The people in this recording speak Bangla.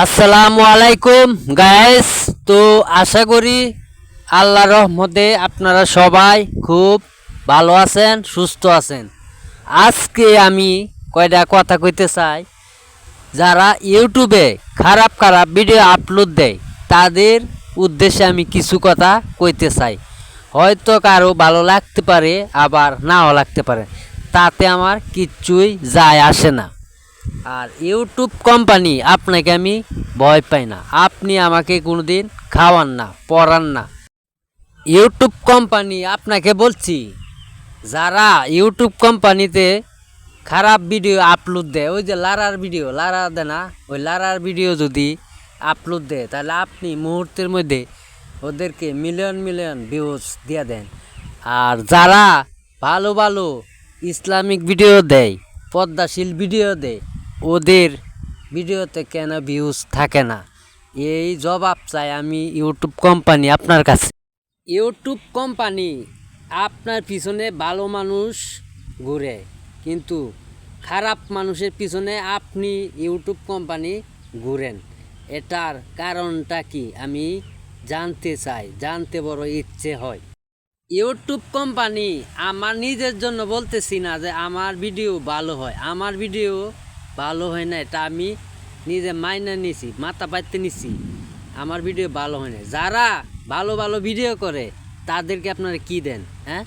আসসালামু আলাইকুম গায়েস তো আশা করি আল্লাহ রহমতে আপনারা সবাই খুব ভালো আছেন, সুস্থ আছেন। আজকে আমি কয়টা কথা কইতে চাই। যারা ইউটিউবে খারাপ খারাপ ভিডিও আপলোড দেয়, তাদের উদ্দেশ্যে আমি কিছু কথা কইতে চাই। হয়তো কারও ভালো লাগতে পারে, আবার নাও লাগতে পারে। তাতে আমার কিচ্ছুই যায় আসে না। আর ইউটিউব কোম্পানি আপনাকে আমি ভয় পাই না। আপনি আমাকে কোনোদিন খাওয়ান না, পড়ান না। ইউটিউব কোম্পানি আপনাকে বলছি, যারা ইউটিউব কোম্পানিতে খারাপ ভিডিও আপলোড দেয়, ওই যে লারার ভিডিও, লারা দেয় না, ওই লারার ভিডিও যদি আপলোড দেয়, তাহলে আপনি মুহূর্তের মধ্যে ওদেরকে মিলিয়ন মিলিয়ন ভিউজ দিয়ে দেন। আর যারা ভালো ভালো ইসলামিক ভিডিও দেয়, পদ্মাশীল ভিডিও দেয় ওদের ভিডিওতে কেন ভিউজ থাকে না? এই জবাব চাই আমি ইউটিউব কোম্পানি আপনার কাছে। ইউটিউব কোম্পানি আপনার পিছনে ভালো মানুষ ঘুরে, কিন্তু খারাপ মানুষের পিছনে আপনি ইউটিউব কোম্পানি ঘুরেন। এটার কারণটা কি আমি জানতে চাই, জানতে বড় ইচ্ছে হয়। ইউটিউব কোম্পানি আমার নিজের জন্য বলতেছি না যে আমার ভিডিও ভালো হয়, আমার ভিডিও ভালো হয় না, এটা আমি নিজে মাইনে নিছি, মাথা পাইতে নিছি। আমার ভিডিও ভালো হয় না। যারা ভালো ভালো ভিডিও করে, তাদেরকে আপনারা কি দেন হ্যাঁ?